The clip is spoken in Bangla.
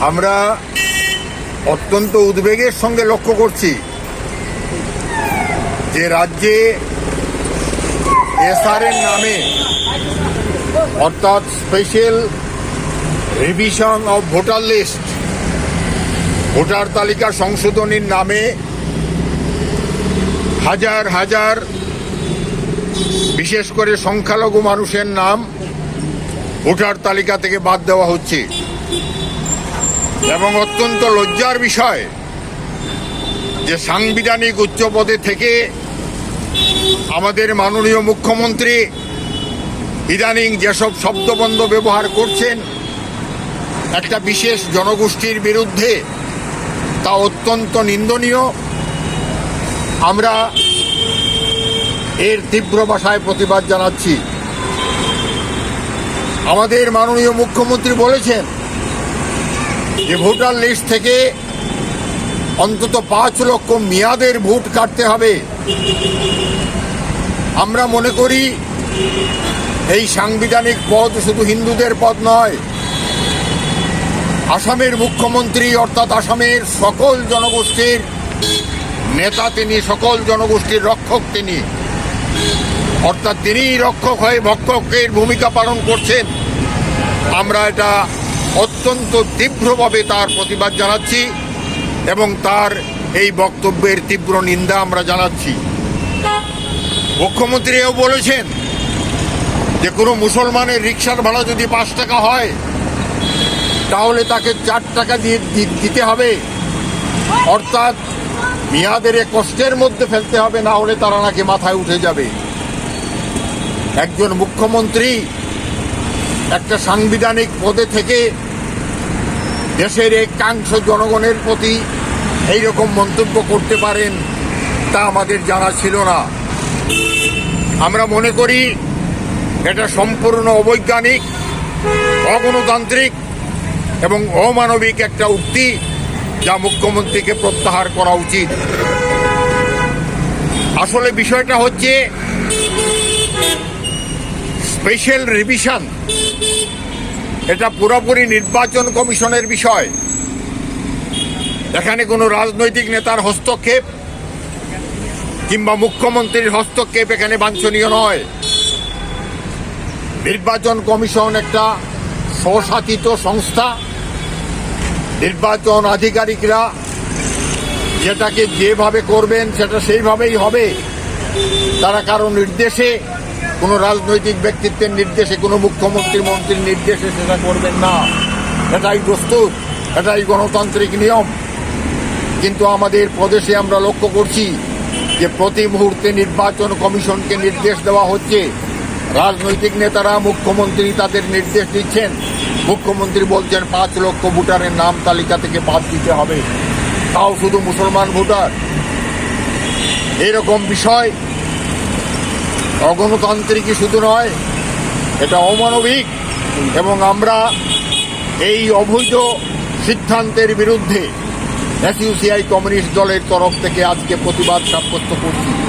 আমরা অত্যন্ত উদ্বেগের সঙ্গে লক্ষ্য করছি যে রাজ্যে এসআরএর নামে অর্থাৎ special revision of voter list, voter তালিকা সংশোধনীর নামে হাজার হাজার, বিশেষ করে সংখ্যালঘু মানুষের নাম ভোটার তালিকা থেকে বাদ দেওয়া হচ্ছে। এবং অত্যন্ত লজ্জার বিষয় যে সাংবিধানিক উচ্চ পদে থেকে আমাদের মাননীয় মুখ্যমন্ত্রী ইদানিং যেসব শব্দবন্ধ ব্যবহার করছেন, একটা বিশেষ জনগোষ্ঠীর বিরুদ্ধে তা অত্যন্ত নিন্দনীয়। আমরা এর তীব্র ভাষায় প্রতিবাদ জানাচ্ছি। আমাদের মাননীয় মুখ্যমন্ত্রী বলেছেন যে ভোটার লিস্ট থেকে অন্তত পাঁচ লক্ষ মেয়াদের ভোট কাটতে হবে। আমরা মনে করি এই সাংবিধানিক পদ শুধু হিন্দুদের পদ নয়, আসামের মুখ্যমন্ত্রী অর্থাৎ আসামের সকল জনগোষ্ঠীর নেতা তিনি, সকল জনগোষ্ঠীর রক্ষক তিনি, অর্থাৎ তিনিই রক্ষক হয়ে ভক্ষকের ভূমিকা পালন করছেন। আমরা এটা অত্যন্ত তীব্রভাবে তার প্রতিবাদ জানাচ্ছি এবং তার এই বক্তব্যের তীব্র নিন্দা আমরা জানাচ্ছি। মুখ্যমন্ত্রীও বলেছেন যে, কোনো মুসলমানের রিক্সার ভাড়া যদি পাঁচ টাকা হয়, তাহলে তাকে চার টাকা দিয়ে দিতে হবে। অর্থাৎ মেয়াদের কষ্টের মধ্যে ফেলতে হবে, না হলে তারা নাকি মাথায় উঠে যাবে। একজন মুখ্যমন্ত্রী একটা সাংবিধানিক পদে থেকে দেশের একাংশ জনগণের প্রতি এই রকম মন্তব্য করতে পারেন তা আমাদের জানা ছিল না। আমরা মনে করি এটা সম্পূর্ণ অবৈজ্ঞানিক, অগণতান্ত্রিক এবং অমানবিক একটা উক্তি যা মুখ্যমন্ত্রীকে প্রত্যাহার করা উচিত। আসলে বিষয়টা হচ্ছে স্পেশাল রিভিশন এটা পুরোপুরি নির্বাচন কমিশনের বিষয়। এখানে কোনো রাজনৈতিক নেতার হস্তক্ষেপ কিংবা মুখ্যমন্ত্রীর হস্তক্ষেপ এখানে বাঞ্ছনীয় নয়। নির্বাচন কমিশন একটা স্বশাসিত সংস্থা। নির্বাচন আধিকারিকরা যেটাকে যেভাবে করবেন সেটা সেইভাবেই হবে। তারা কারও নির্দেশে কোনো রাজনৈতিক ব্যক্তিত্বের নির্দেশে, কোনো মুখ্যমন্ত্রী মন্ত্রীর নির্দেশে সেটা করবেন না। এটাই প্রস্তুত, এটাই গণতান্ত্রিক নিয়ম। কিন্তু আমাদের প্রদেশে আমরা লক্ষ্য করছি যে প্রতি মুহূর্তে নির্বাচন কমিশনকে নির্দেশ দেওয়া হচ্ছে। রাজনৈতিক নেতারা, মুখ্যমন্ত্রী তাদের নির্দেশ দিচ্ছেন। মুখ্যমন্ত্রী বলছেন, পাঁচ লক্ষ ভোটারের নাম তালিকা থেকে বাদ দিতে হবে। তাও শুধু মুসলমান ভোটার। এরকম বিষয় অগণতান্ত্রিকই শুধু নয়, এটা অমানবিক। এবং আমরা এই অবৈধ সিদ্ধান্তের বিরুদ্ধে এসইউসিআই কমিউনিস্ট দলের তরফ থেকে আজকে প্রতিবাদ সাব্যস্ত করছি।